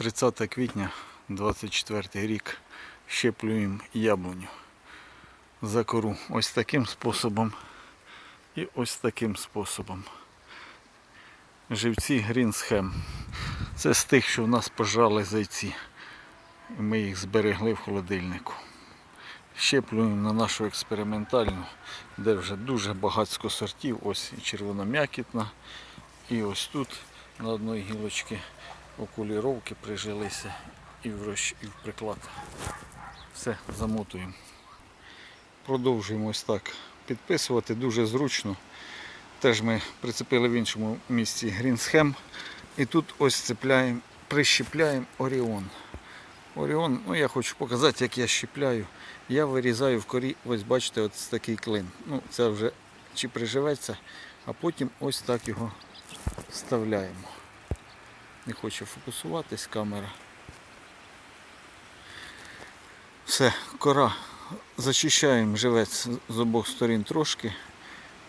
30 квітня 24 рік щеплюємо яблуню за кору ось таким способом і ось таким способом. Живці Green Це з тих, що в нас пожали зайці. Ми їх зберегли в холодильнику. Щеплюємо на нашу експериментальну, де вже дуже багатько сортів. Ось і червоном'якітна, і ось тут на одній гілочці окуліровки прижилися і в, розч... і в приклад. Все, замотуємо. Продовжуємо ось так підписувати, дуже зручно. Теж ми прицепили в іншому місці грінсхем. І тут ось цепляємо, прищепляємо Оріон. Оріон, ну я хочу показати, як я щепляю. Я вирізаю в корі, ось бачите, ось такий клин. Ну, це вже чи приживеться, а потім ось так його вставляємо. Не хоче фокусуватись камера. Все, кора. Зачищаємо живець з обох сторін трошки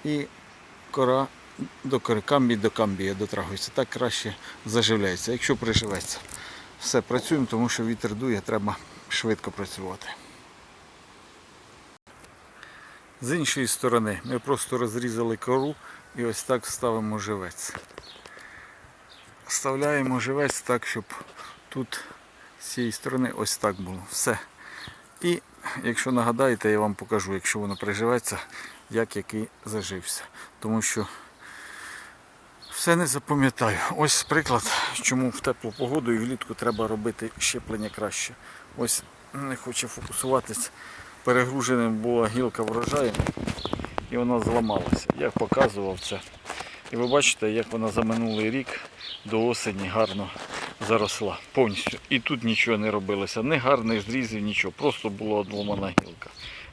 і кора до кори, камбій до камбія дотрагується. Так краще заживляється, якщо приживеться. Все, працюємо, тому що вітер дує, треба швидко працювати. З іншої сторони ми просто розрізали кору і ось так ставимо живець. Вставляємо живець так, щоб тут з цієї сторони ось так було. Все. І якщо нагадаєте, я вам покажу, якщо воно приживеться, як який зажився. Тому що все не запам'ятаю. Ось приклад, чому в теплу погоду і влітку треба робити щеплення краще. Ось не хоче фокусуватись. Перегруженим була гілка врожаю і вона зламалася. Я показував це. І ви бачите, як вона за минулий рік до осені гарно заросла повністю. І тут нічого не робилося, ні гарних зрізів, нічого. Просто була одломана гілка.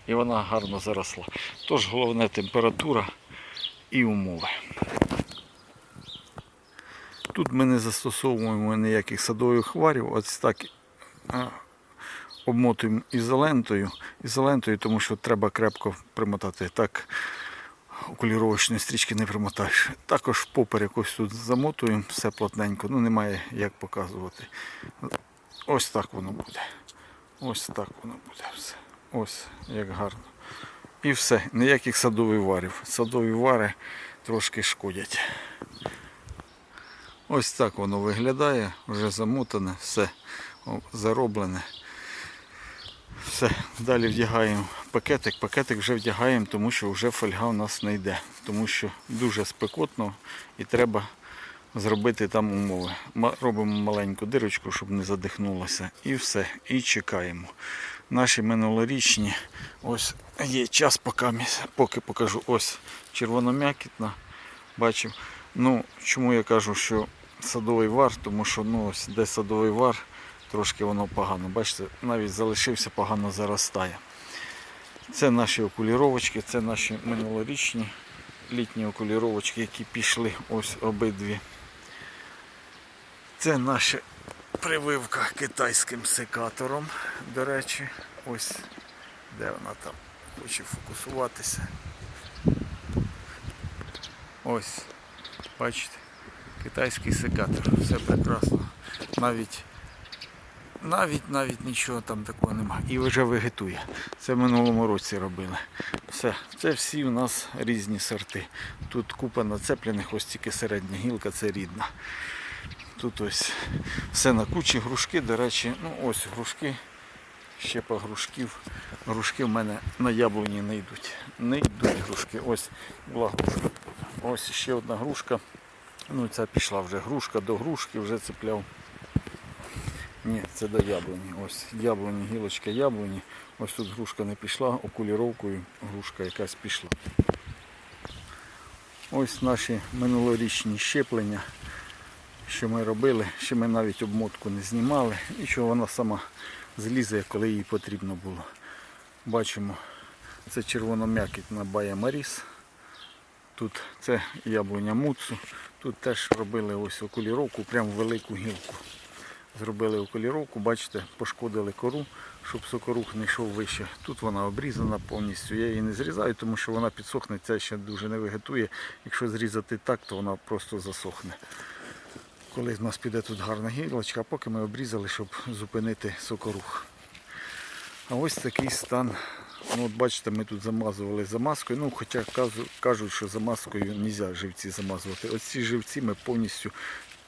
І вона гарно заросла. Тож головне температура і умови. Тут ми не застосовуємо ніяких садових хварів, ось так обмотуємо ізолентою, ізолентою, тому що треба крепко примотати. Так окуліровочної стрічки не примотаєш. Також поперек ось тут замотуємо все плотненько, ну немає як показувати. Ось так воно буде. Ось так воно буде все. Ось як гарно. І все, ніяких садових варів. Садові вари трошки шкодять. Ось так воно виглядає, вже замотане, все зароблене. Все, далі вдягаємо пакетик. Пакетик вже вдягаємо, тому що вже фольга у нас не йде. Тому що дуже спекотно і треба зробити там умови. Робимо маленьку дирочку, щоб не задихнулося. І все. І чекаємо. Наші минулорічні, ось є час, поки, поки покажу. Ось червоном'якітна. Бачив. Ну, чому я кажу, що садовий вар, тому що ну, ось де садовий вар, трошки воно погано. Бачите, навіть залишився, погано заростає. Це наші окуліровочки, це наші минулорічні літні окуліровочки, які пішли ось обидві. Це наша прививка китайським секатором, до речі. Ось де вона там хоче фокусуватися. Ось, бачите, китайський секатор, все прекрасно. Навіть навіть навіть нічого там такого немає. І вже вегетує. Це в минулому році робили. Все, це всі у нас різні сорти. Тут купа нацеплених, ось тільки середня гілка, це рідна. Тут ось все на кучі грушки, до речі, ну ось грушки, щепа грушків. Грушки в мене на яблуні не йдуть. Не йдуть грушки. Ось була грушка. Ось ще одна грушка. Ну ця пішла вже грушка до грушки, вже цепляв. Ні, це до яблуні. Ось яблуні, гілочка яблуні. Ось тут грушка не пішла, окуліровкою грушка якась пішла. Ось наші минулорічні щеплення, що ми робили, ще ми навіть обмотку не знімали, і що вона сама злізе, коли їй потрібно було. Бачимо, це червоном'якітна Бая Маріс. Тут це яблуня Муцу. Тут теж робили ось окуліровку, прям велику гілку. Зробили окуліровку, бачите, пошкодили кору, щоб сокорух не йшов вище. Тут вона обрізана повністю. Я її не зрізаю, тому що вона підсохне, ця ще дуже не вегетує. Якщо зрізати так, то вона просто засохне. коли в нас піде тут гарна гілочка, поки ми обрізали, щоб зупинити сокорух. А ось такий стан. Ну, от бачите, ми тут замазували замазкою. Ну, хоча кажуть, що замазкою не можна живці замазувати. Ось ці живці ми повністю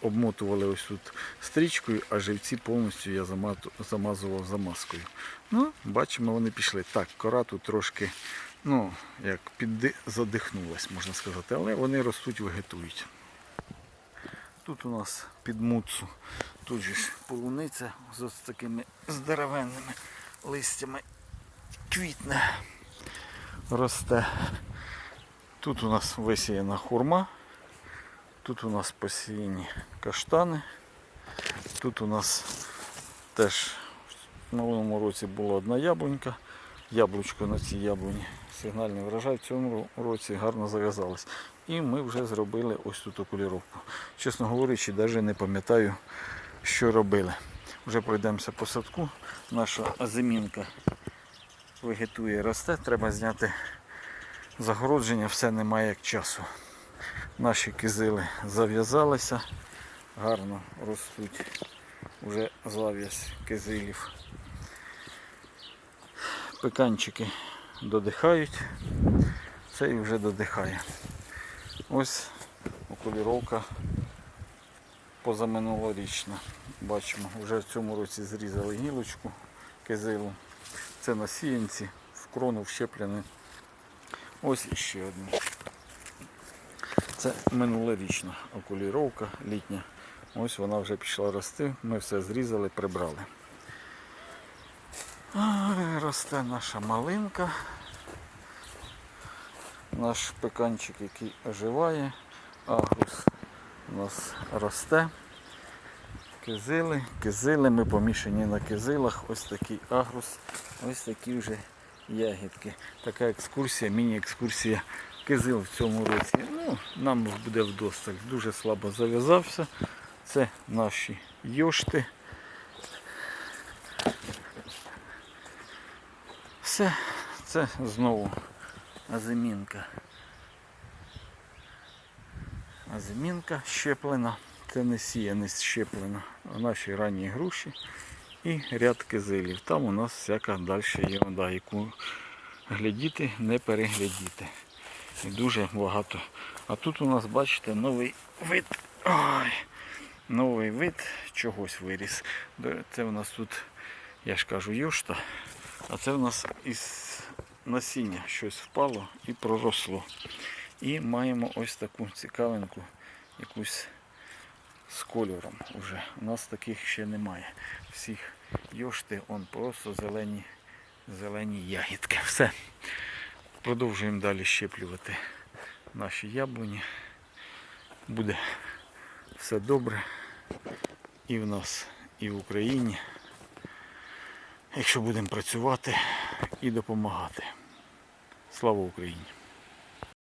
обмотували ось тут стрічкою, а живці повністю я замазував замазкою. Ну, бачимо, вони пішли. Так, кора тут трошки, ну, як задихнулась, можна сказати, але вони ростуть, вегетують. Тут у нас під муцу, тут же полуниця з ось такими здоровенними листями квітне, росте. Тут у нас висіяна хурма, тут у нас посіяні каштани, тут у нас теж в минулому році була одна яблунька, яблучко на цій яблуні. Сигнальний врожай в цьому році гарно зав'язалось. І ми вже зробили ось тут окуліровку. Чесно говорячи, навіть не пам'ятаю, що робили. Вже пройдемося по садку. Наша азимінка вегетує, росте, треба зняти загородження, все немає як часу. Наші кизили зав'язалися, гарно ростуть вже зав'язь кизилів. Пеканчики додихають, цей вже додихає. Ось окуліровка позаминулорічна. Бачимо, вже в цьому році зрізали гілочку кизилу. Це на сіянці, в крону вщеплений. Ось іще одне. Це минулорічна окуліровка літня. Ось вона вже пішла рости. Ми все зрізали, прибрали. Росте наша малинка. Наш пеканчик, який оживає. Агрус у нас росте. Кизили, кизили, ми помішані на кизилах. Ось такий агрус, ось такі вже ягідки. Така екскурсія, міні-екскурсія кизил в цьому році. Ну, нам буде вдосталь. Дуже слабо зав'язався. Це наші йошти. Все, це знову азимінка. Азимінка щеплена. Це не сія, не щеплена. А наші ранні груші і ряд кизилів. Там у нас всяка далі є вода, яку глядіти, не переглядіти. І дуже багато. А тут у нас, бачите, новий вид. Ой, новий вид чогось виріс. Це у нас тут, я ж кажу, йошта, а це у нас із насіння щось впало і проросло. І маємо ось таку цікавинку, якусь з кольором уже. У нас таких ще немає. Всіх йошти, он просто зелені, зелені ягідки. Все. Продовжуємо далі щеплювати наші яблуні. Буде все добре і в нас, і в Україні. Якщо будемо працювати і допомагати. Слава Україні!